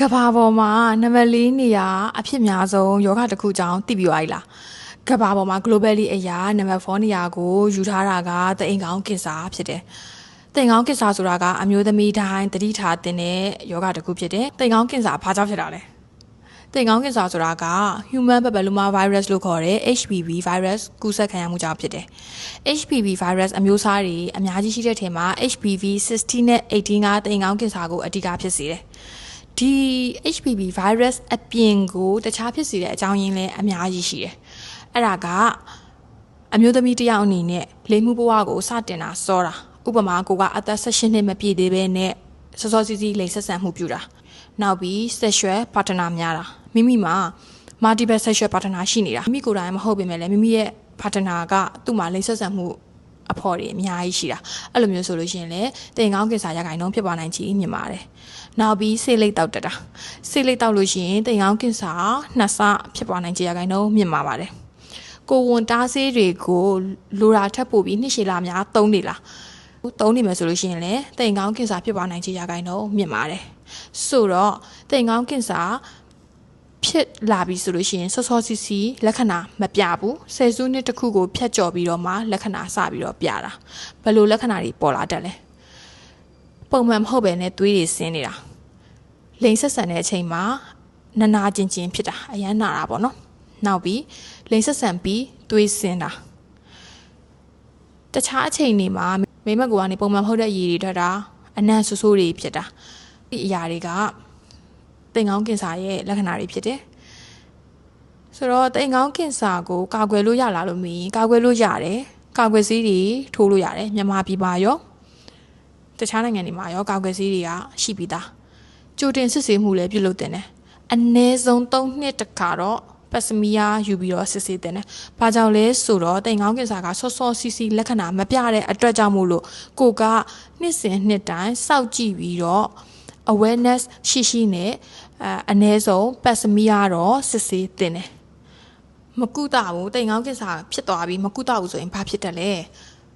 ကဘာပေါ်မှာနံပါတ်၄နေရာအဖြစ်များဆုံးယောဂတစ်ခုကြောင့်သိပြီးသွားပြီလားကဘာပေါ်မှာ globally အရာနံပါတ်4နေရာကိုယူထားတာကသအိမ်ကောင်းကင်ဆာဖြစ်တယ်တိမ်ကောင်းကင်ဆာဆိုတာကအမျိုးသမီးတိုင်းတတိထားတင်တဲ့ယောဂတစ်ခုဖြစ်တယ်တိမ်ကောင်းကင်ဆာဘာကြောင့်ဖြစ်တာလဲတိမ်ကောင်းကင်ဆာဆိုတာက human papilloma virus လို့ခေါ်တဲ့ HPV virus ကူးစက်ခံရမှုကြောင့်ဖြစ်တယ် HPV virus အမျိုးအစားတွေအများကြီးရှိတဲ့ထဲမှာ HPV 16နဲ့18ကတိမ်ကောင်းကင်ဆာကိုအဓိကဖြစ်စေတယ် ဒီ HPV virus အပြင်ကိုတခြားဖြစ်စေတဲ့အကြောင်းရင်းလည်းအများကြီးရှိတယ်အဲ့ဒါကအမျိုးသမီးတစ်ယောက်အနေနဲ့လိမ်မှုဘဝကိုစတင်တာစောတာဥပမာကိုကအသက်16နှစ်မပြည့်သေးဘဲနဲ့စောစောစီးစီးလိမ်ဆက်ဆံမှုပြုတာနောက်ပြီး sexual partner များတာမိမိမှာ multiple sexual partner ရှိနေတာမိမိကိုယ်တိုင်မဟုတ်ပေမဲ့လည်းမိမိရဲ့ partner ကသူ့မှာလိမ်ဆက်ဆံမှု အဖို့တွေအများကြီးရှိတာအဲ့လိုမျိုးဆိုလို့ရှိရင်လည်းတင်ကောင်းကိစ္စရခိုင်နှုန်းဖြစ်ပေါ်နိုင်ချေမြင်ပါတယ်နောက်ပြီးဆေးလိပ်တောက်တက်တာဆေးလိပ်တောက်လို့ရှိရင်တင်ကောင်းကိစ္စနှစ်ဆဖြစ်ပေါ်နိုင်ချေရခိုင်နှုန်းမြင်ပါပါတယ်ကိုဝန်တားဆေးတွေကိုလိုရာထပ်ပို့ပြီးနှစ်ရှည်လာများသုံးနေလားသုံးနေမယ်ဆိုလို့ရှိရင်လည်းတိမ်ကောင်းကင်ဆာဖြစ်ပေါ်နိုင်ခြေရာခိုင်နှုန်းမြင့်ပါတယ်ဆိုတော့တိမ်ကောင်းကင်ဆာ ဖြစ်လာပြီဆိုလို့ရှိရင်စောစောစီစီလက္ခဏာမပြဘူးဆယ်စုနှစ်တစ်ခုကိုဖြတ်ကျော်ပြီးတော့မှလက္ခဏာစပြီးတော့ပြတာဘယ်လိုလက္ခဏာတွေပေါ်လာတတ်လဲပုံမှန်မဟုတ်ပဲနဲ့သွေးတွေဆင်းနေတာလိန်ဆက်ဆန်တဲ့အချိန်မှာနာနာကျင်ကျင်ဖြစ်တာအရန်နာတာပေါ့နော်နောက်ပြီးလိန်ဆက်ဆန်ပြီးသွေးဆင်းတာတခြားအချိန်တွေမှာမိမကူကနေပုံမှန်မဟုတ်တဲ့ရည်တွေထွက်တာအနံ့ဆူဆူတွေဖြစ်တာဒီအရာတွေက တင်ကောင်းကင်ဆာရဲ့လက္ခဏာတွေဖြစ်တယ်ဆိုတော့တင်ကောင်းကင်ဆာကိုကာကွယ်လို့ရလားလို့မင်းကာကွယ်လို့ရတယ်ကာကွယ်ဆေးတွေထိုးလို့ရတယ်မြန်မာပြည်ပါရောတခြားနိုင်ငံတွေမှာရောကာကွယ်ဆေးတွေကရှိပြီးသားကြိုတင်စစ်ဆေးမှုလည်းပြုလုပ်တင်တယ်အနည်းဆုံး3နှစ်တခါတော့ပတ်စမီယာယူပြီးတော့စစ်ဆေးတင်တယ်။ဘာကြောင့်လဲဆိုတော့တိမ်ကောင်းကင်ဆာကဆော့ဆော့စီစီလက္ခဏာမပြတဲ့အတွက်ကြောင့်မို့လို့ကိုကနှစ်စဉ်နှစ်တိုင်းစောင့်ကြည့်ပြီးတော့ awareness ရှိရှိနဲ့အဲအ ਨੇ ဆုံး ပတ်စမီယာတော့စစ်ဆေးတင်တယ်။မကုသဘူးတိမ်ကောင်းကင်ဆာဖြစ်သွားပြီးမကုသဘူးဆိုရင်ဘာဖြစ်တယ်လဲ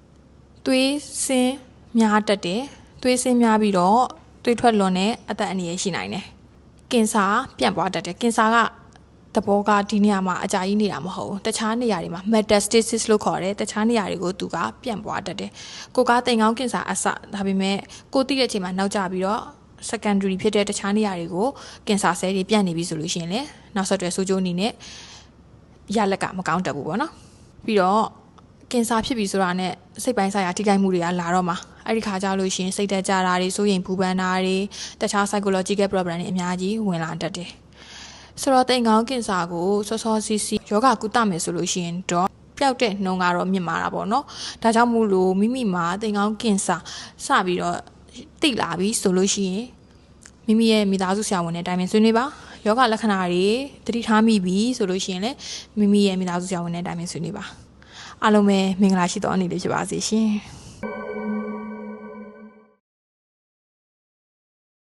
။သွေးဆင်းများတတ်တယ်။သွေးဆင်းများပြီးတော့သွေးထွက်လွန်တဲ့အသက်အန္တရာယ်ရှိနိုင်တယ်။ကင်ဆာပြန့်ပွားတတ်တယ်။ကင်ဆာကသဘောကဒီနေရာမှာအကြာကြီးနေတာမဟုတ်ဘူးတခြားနေရာတွေမှာ metastasis လို့ခေါ်တယ်တခြားနေရာတွေကိုသူကပြန့်ပွားတတ်တယ်ကိုကတိမ်ကောင်းကင်ဆာအစဒါပေမဲ့ကိုသိတဲ့အချိန်မှာနောက်ကျပြီးတော့ secondary ဖြစ်တဲ့တခြားနေရာတွေကိုကင်ဆာဆဲတွေပြန့်နေပြီဆိုလို့ရှိရင်လည်းနောက်ဆက်တွဲဆိုးကျိုးအနေနဲ့ရလက်ကမကောင်းတတ်ဘူးပေါ့နော်ပြီးတော့ကင်ဆာဖြစ်ပြီဆိုတာနဲ့စိတ်ပိုင်းဆိုင်ရာထိခိုက်မှုတွေကလာတော့မှာအဲ့ဒီခါကျလို့ရှိရင်စိတ်သက်ကြတာတွေစိုးရိမ်ပူပန်တာတွေတခြား psychological problem တွေအများကြီးဝင်လာတတ်တယ်ဆိုတော့တိမ်ကောင်းကင်ဆာကိုစောစောစီစီယောဂကုသမယ်ဆိုလို့ရှိရင်တော့ပျောက်တဲ့နှုံကတော့မြင့်မာတာပေါ့နော်ဒါကြောင့်မို့လို့မိမိမှာတိမ်ကောင်းကင်ဆာစပြီးတော့ တိလာပြီဆိုလို့ရှိရင်မိမိရဲ့မိသားစုဆရာဝန်နဲ့တိုင်ပင်ဆွေးနွေးပါယောဂလက္ခဏာတွေတတိထားမိပြီဆိုလို့ရှိရင်လည်းမိမိရဲ့မိသားစုဆရာဝန်နဲ့တိုင်ပင်ဆွေးနွေးပါအားလုံးပဲမင်္ဂလာရှိသောအနေလေးဖြစ်ပါစေရှင်